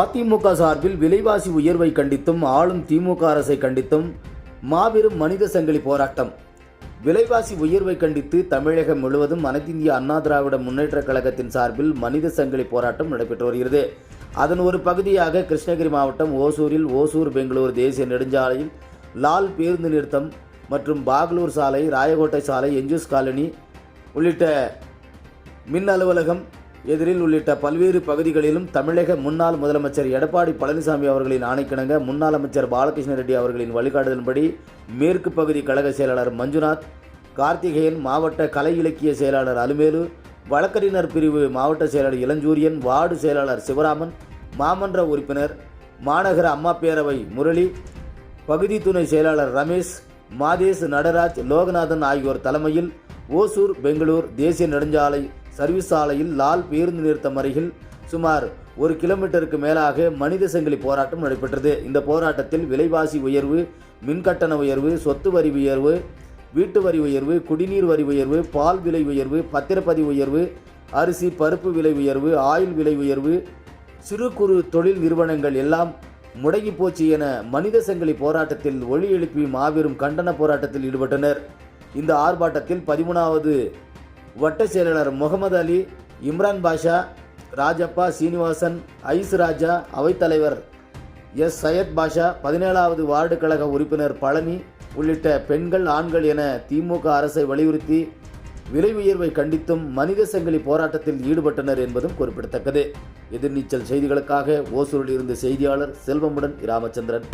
அதிமுக சார்பில் விலைவாசி உயர்வை கண்டித்தும் ஆளும் திமுக அரசை கண்டித்தும் மாபெரும் மனித சங்கிலி போராட்டம். விலைவாசி உயர்வை கண்டித்து தமிழகம் முழுவதும் அனைத்திந்திய அண்ணா திராவிட முன்னேற்றக் கழகத்தின் சார்பில் மனித சங்கிலி போராட்டம் நடைபெற்று வருகிறது. அதன் ஒரு பகுதியாக கிருஷ்ணகிரி மாவட்டம் ஓசூரில் ஓசூர் பெங்களூர் தேசிய நெடுஞ்சாலையில் லால் பேருந்து நிறுத்தம் மற்றும் பாகலூர் சாலை ராயகோட்டை சாலை எஞ்சூஸ் காலனி உள்ளிட்ட மின் அலுவலகம் எதிரில் உள்ளிட்ட பல்வேறு பகுதிகளிலும் தமிழக முன்னாள் முதலமைச்சர் எடப்பாடி பழனிசாமி அவர்களின் ஆணைக்கிணங்க முன்னாள் அமைச்சர் பாலகிருஷ்ண ரெட்டி அவர்களின் வழிகாட்டுதலின்படி மேற்கு பகுதி கழக செயலாளர் மஞ்சுநாத் கார்த்திகேயன் மாவட்ட கலை இலக்கிய செயலாளர் அலுமேலு வழக்கறிஞர் பிரிவு மாவட்ட செயலாளர் இளஞ்சூரியன் வார்டு செயலாளர் சிவராமன் மாமன்ற உறுப்பினர் மாநகர அம்மா பேரவை முரளி பகுதி துணை செயலாளர் ரமேஷ் மாதேஷ் நடராஜ் லோகநாதன் ஆகியோர் தலைமையில் ஓசூர் பெங்களூர் தேசிய நெடுஞ்சாலை சர்வீஸ் சாலையில் லால் பேருந்து நிறுத்தம் அருகில் சுமார் ஒரு கிலோமீட்டருக்கு மேலாக மனித சங்கிலி போராட்டம் நடைபெற்றது. இந்த போராட்டத்தில் விலைவாசி உயர்வு மின்கட்டண உயர்வு சொத்து வரி உயர்வு வீட்டு வரி உயர்வு குடிநீர் வரி உயர்வு பால் விலை உயர்வு பத்திரப்பதிவு உயர்வு அரிசி பருப்பு விலை உயர்வு ஆயில் விலை உயர்வு சிறு குறு தொழில் நிறுவனங்கள் எல்லாம் முடங்கி போச்சு என மனித சங்கிலி போராட்டத்தில் ஒளி எழுப்பி மாபெரும் கண்டன போராட்டத்தில் ஈடுபட்டனர். இந்த ஆர்ப்பாட்டத்தில் பதிமூணாவது வட்ட செயலாளர் முகமது அலி இம்ரான் பாஷா ராஜப்பா சீனிவாசன் ஐஸ் ராஜா அவைத்தலைவர் எஸ் சையத் பாஷா பதினேழாவது வார்டு கழக உறுப்பினர் பழனி உள்ளிட்ட பெண்கள் ஆண்கள் என திமுக அரசை வலியுறுத்தி விலை உயர்வை கண்டித்தும் மனித சங்கிலி போராட்டத்தில் ஈடுபட்டனர் என்பதும் குறிப்பிடத்தக்கது. எதிர்நீச்சல் செய்திகளுக்காக ஓசூரில் இருந்து செய்தியாளர் செல்வமுடன் ராமச்சந்திரன்